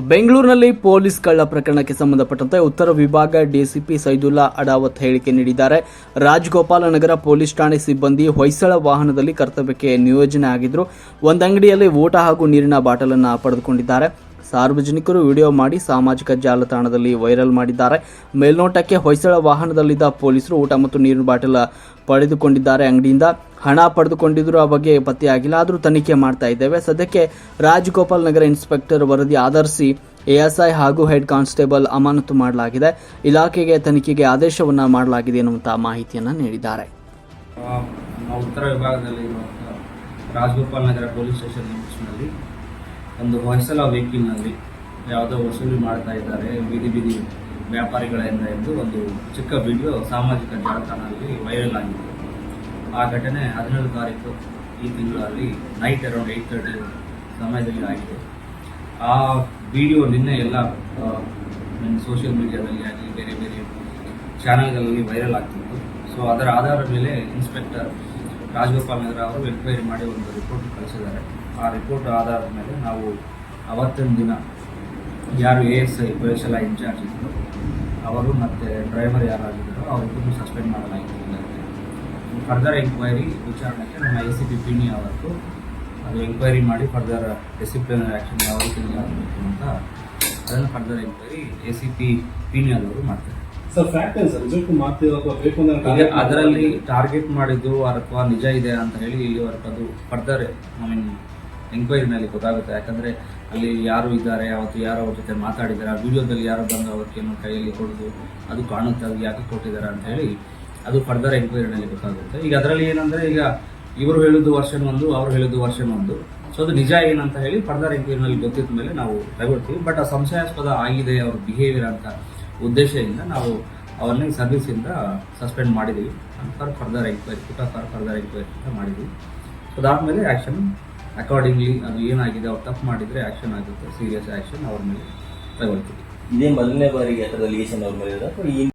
ಬೆಂಗಳೂರಿನಲ್ಲಿ ಪೊಲೀಸ್ ಕಳ್ಳ ಪ್ರಕರಣಕ್ಕೆ ಸಂಬಂಧಪಟ್ಟಂತೆ ಉತ್ತರ ವಿಭಾಗ ಡಿಸಿಪಿ ಸೈದುಲ್ಲಾ ಅಡಾವತ್ ಹೇಳಿಕೆ ನೀಡಿದ್ದಾರೆ. ರಾಜಗೋಪಾಲ ನಗರ ಪೊಲೀಸ್ ಠಾಣೆ ಸಿಬ್ಬಂದಿ ಹೊಯ್ಸಳ ವಾಹನದಲ್ಲಿ ಕರ್ತವ್ಯಕ್ಕೆ ನಿಯೋಜನೆ ಆಗಿದ್ರು. ಒಂದಂಗಡಿಯಲ್ಲಿ ಊಟ ಹಾಗೂ ನೀರಿನ ಬಾಟಲನ್ನು ಪಡೆದುಕೊಂಡಿದ್ದಾರೆ. ಸಾರ್ವಜನಿಕರು ವಿಡಿಯೋ ಮಾಡಿ ಸಾಮಾಜಿಕ ಜಾಲತಾಣದಲ್ಲಿ ವೈರಲ್ ಮಾಡಿದ್ದಾರೆ. ಮೇಲ್ನೋಟಕ್ಕೆ ಹೊಯ್ಸಳ ವಾಹನದಲ್ಲಿದ್ದ ಪೊಲೀಸರು ಊಟ ಮತ್ತು ನೀರಿನ ಬಾಟಲ್ ಪಡೆದುಕೊಂಡಿದ್ದಾರೆ. ಅಂಗಡಿಯಿಂದ ಹಣ ಪಡೆದುಕೊಂಡಿದ್ರು ಆ ಬಗ್ಗೆ ಪತ್ತೆಯಾಗಿಲ್ಲ. ಆದರೂ ತನಿಖೆ ಮಾಡ್ತಾ ಇದ್ದೇವೆ. ಸದ್ಯಕ್ಕೆ ರಾಜಗೋಪಾಲ್ ನಗರ ಇನ್ಸ್ಪೆಕ್ಟರ್ ವರದಿ ಆಧರಿಸಿ ಎಎಸ್ಐ ಹಾಗೂ ಹೆಡ್ ಕಾನ್ಸ್ಟೇಬಲ್ ಅಮಾನತು ಮಾಡಲಾಗಿದೆ. ಇಲಾಖೆಗೆ ತನಿಖೆಗೆ ಆದೇಶವನ್ನು ಮಾಡಲಾಗಿದೆ ಎನ್ನುವಂತಹ ಮಾಹಿತಿಯನ್ನು ನೀಡಿದ್ದಾರೆ. ಉತ್ತರ ವಿಭಾಗದಲ್ಲಿ ರಾಜಗೋಪಾಲ್ ನಗರ ಪೊಲೀಸ್ ಸ್ಟೇಷನ್ ಒಂದು ಹೊಯ್ಸಲ ವೆಹಿಕಲ್ನಲ್ಲಿ ಯಾವುದೋ ವಸೂಲಿ ಮಾಡ್ತಾ ಇದ್ದಾರೆ, ಬೀದಿ ಬೀದಿ ವ್ಯಾಪಾರಿಗಳಿಂದ ಎಂದು ಒಂದು ಚಿಕ್ಕ ವಿಡಿಯೋ ಸಾಮಾಜಿಕ ಜಾಲತಾಣದಲ್ಲಿ ವೈರಲ್ ಆಗಿದೆ. ಆ ಘಟನೆ ಹದಿನೇಳು ತಾರೀಕು ಈ ತಿಂಗಳಲ್ಲಿ ನೈಟ್ ಅರೌಂಡ್ ಏಯ್ಟ್ ತರ್ಟಿ ಸಮಯದಲ್ಲಿ ಆಗಿದೆ. ಆ ವಿಡಿಯೋ ನಿನ್ನೆ ಎಲ್ಲ ಸೋಷಿಯಲ್ ಮೀಡಿಯಾದಲ್ಲಿ ಆಗಲಿ, ಬೇರೆ ಬೇರೆ ಚಾನಲ್ಗಳಲ್ಲಿ ವೈರಲ್ ಆಗ್ತಿತ್ತು. ಸೊ ಅದರ ಆಧಾರದ ಮೇಲೆ ಇನ್ಸ್ಪೆಕ್ಟರ್ ರಾಜಗೋಪಾಲ್ ನಗರ ಅವರು ಎನ್ಕ್ವೈರಿ ಮಾಡಿ ಒಂದು ರಿಪೋರ್ಟ್ ಕಳಿಸಿದ್ದಾರೆ. ಆ ರಿಪೋರ್ಟ್ ಆಧಾರದ ಮೇಲೆ ನಾವು ಅವತ್ತಿನ ದಿನ ಯಾರು ಎ ಎಸ್ ಐ ಪೊಲೀಸೆಲ್ಲ ಇನ್ಚಾರ್ಜ್ ಇದ್ದರು ಅವರು ಮತ್ತು ಡ್ರೈವರ್ ಯಾರಾಗಿದ್ದಾರೋ ಅವರಿಬ್ಬರು ಸಸ್ಪೆಂಡ್ ಮಾಡಲಾಗಿತ್ತು ಫರ್ದರ್ ಎಂಕ್ವೈರಿ ವಿಚಾರಣೆಗೆ ನಮ್ಮ ಎ ಸಿ ಪಿ ಪಿಣಿ ಅವತ್ತು ಅದು ಎಂಕ್ವೈರಿ ಮಾಡಿ ಫರ್ದರ್ ಡಿಸಿಪ್ಲಿನರಿ ಆ್ಯಕ್ಷನ್ ಯಾವ ರೀತಿ ಅಂತ ಅದನ್ನು further enquiry A C P ಪಿಣಿ ಅವರು ಮಾಡ್ತಾರೆ. ಸರ್ ಫ್ಯಾಕ್ಟ್ ಏನು ಸರ್ ನಿಜಕ್ಕೂ ಮಾಡ್ತಿರೋ ಅಥವಾ ಬೇಕು ಅಂದ್ರೆ ಅದರಲ್ಲಿ ಟಾರ್ಗೆಟ್ ಮಾಡಿದ್ದು ಅಥವಾ ನಿಜ ಇದೆ ಅಂತ ಹೇಳಿ ಇಲ್ಲಿವರೆಗೂ ಅದು ಫರ್ದರ್ ಐ ಮೀನ್ ಎಂಕ್ವೈರಿನಲ್ಲಿ ಗೊತ್ತಾಗುತ್ತೆ. ಯಾಕಂದ್ರೆ ಅಲ್ಲಿ ಯಾರು ಇದ್ದಾರೆ ಅವತ್ತು ಯಾರು ಅವ್ರ ಜೊತೆ ಮಾತಾಡಿದ್ದಾರೆ ಆ ವಿಡಿಯೋದಲ್ಲಿ ಯಾರು ಬಂದು ಅವ್ರಿಗೆ ಏನೋ ಕೈಯಲ್ಲಿ ಕೊಡೋದು ಅದು ಕಾಣುತ್ತೆ ಅದು ಯಾಕೆ ಕೊಟ್ಟಿದ್ದಾರೆ ಅಂತ ಹೇಳಿ ಅದು ಫರ್ದರ್ ಎಂಕ್ವೈರಿನಲ್ಲಿ ಗೊತ್ತಾಗುತ್ತೆ. ಈಗ ಅದರಲ್ಲಿ ಏನಂದ್ರೆ ಈಗ ಇವರು ಹೇಳಿದ್ದು ವರ್ಷನ್ ಒಂದು ಅವ್ರು ಹೇಳಿದ್ದು ವರ್ಷನ್ ಒಂದು. ಸೊ ಅದು ನಿಜ ಏನಂತ ಹೇಳಿ ಫರ್ದರ್ ಎಂಕ್ವೈರಿನಲ್ಲಿ ಗೊತ್ತಿದ್ದ ಮೇಲೆ ನಾವು ತಗೊಳ್ತೀವಿ ಬಟ್ ಆ ಸಂಶಯಾಸ್ಪದ ಆಗಿದೆ ಅವ್ರ ಬಿಹೇವಿಯರ್ ಅಂತ ಉದ್ದೇಶದಿಂದ ನಾವು ಅವ್ರನ್ನ ಸರ್ವಿಸಿಂದ ಸಸ್ಪೆಂಡ್ ಮಾಡಿದ್ವಿ. ಫಾರ್ ಫರ್ದರ್ ಎಂಕ್ವೈರಿ ಪುಟ ಫಾರ್ ಫರ್ದರ್ ಎಂಕ್ವೈರಿ ಅಂತ ಮಾಡಿದ್ವಿ. ಸೊ ಅದಾದಮೇಲೆ ಆ್ಯಕ್ಷನ್ ಅಕಾರ್ಡಿಂಗ್ಲಿ ಅದು ಏನಾಗಿದೆ, ಅವ್ರು ತಪ್ಪು ಮಾಡಿದರೆ ಆ್ಯಕ್ಷನ್ ಆಗುತ್ತೆ ಸೀರಿಯಸ್ ಆ್ಯಕ್ಷನ್ ಅವ್ರ ಮೇಲೆ ತಗೊಳ್ತೀವಿ. ಇದೇ ಮೊದಲನೇ ಬಾರಿಗೆ ಥರದ ಲಿಗೇಷನ್ ಅವ್ರ ಮೇಲೆ ಅಥವಾ